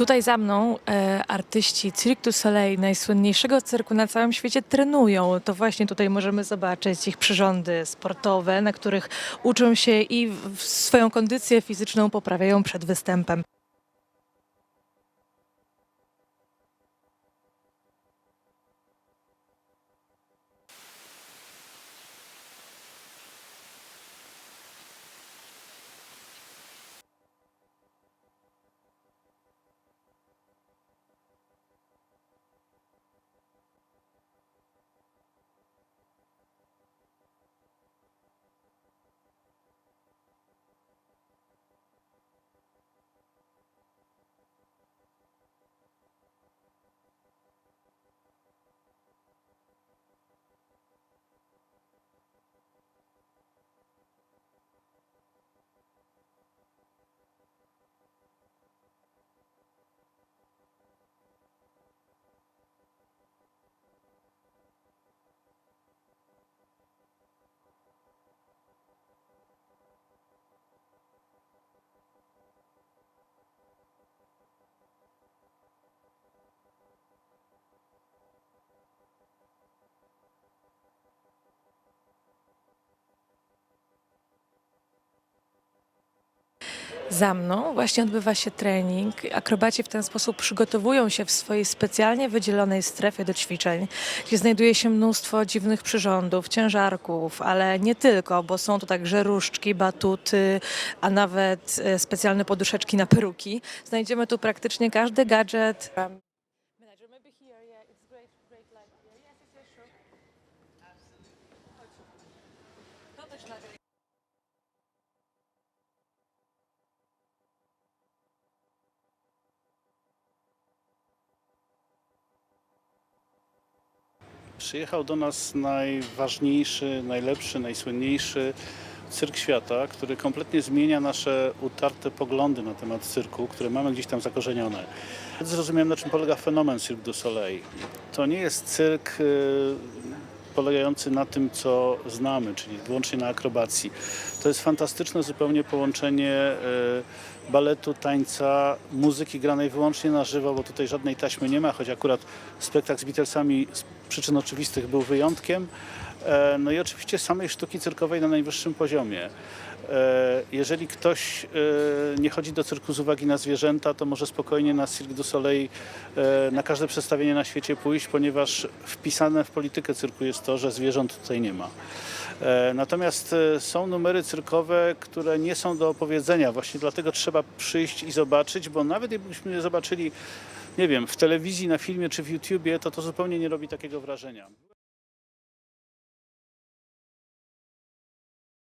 Tutaj za mną e, artyści Cirque du Soleil, najsłynniejszego cyrku na całym świecie, trenują. To właśnie tutaj możemy zobaczyć ich przyrządy sportowe, na których uczą się i w- swoją kondycję fizyczną poprawiają przed występem. Za mną właśnie odbywa się trening. Akrobaci w ten sposób przygotowują się w swojej specjalnie wydzielonej strefie do ćwiczeń, gdzie znajduje się mnóstwo dziwnych przyrządów, ciężarków, ale nie tylko, bo są tu także różdżki, batuty, a nawet e, specjalne poduszeczki na peruki. Znajdziemy tu praktycznie każdy gadżet. Przyjechał do nas najważniejszy, najlepszy, najsłynniejszy cyrk świata, który kompletnie zmienia nasze utarte poglądy na temat cyrku, które mamy gdzieś tam zakorzenione. Zrozumiałem, na czym polega fenomen Cirque du Soleil. To nie jest cyrk y, polegający na tym, co znamy, czyli wyłącznie na akrobacji. To jest fantastyczne zupełnie połączenie y, baletu, tańca, muzyki granej wyłącznie na żywo, bo tutaj żadnej taśmy nie ma, choć akurat spektakl z Beatlesami z przyczyn oczywistych był wyjątkiem. E, No i oczywiście samej sztuki cyrkowej na najwyższym poziomie. E, Jeżeli ktoś e, nie chodzi do cyrku z uwagi na zwierzęta, to może spokojnie na Cirque du Soleil na każde przedstawienie na świecie pójść, ponieważ wpisane w politykę cyrku jest to, że zwierząt tutaj nie ma. E, Natomiast e, są numery cyrkowe, które nie są do opowiedzenia. Właśnie dlatego trzeba przyjść i zobaczyć, bo nawet jakbyśmy je zobaczyli, nie wiem, w telewizji, na filmie czy w YouTubie, to to zupełnie nie robi takiego wrażenia.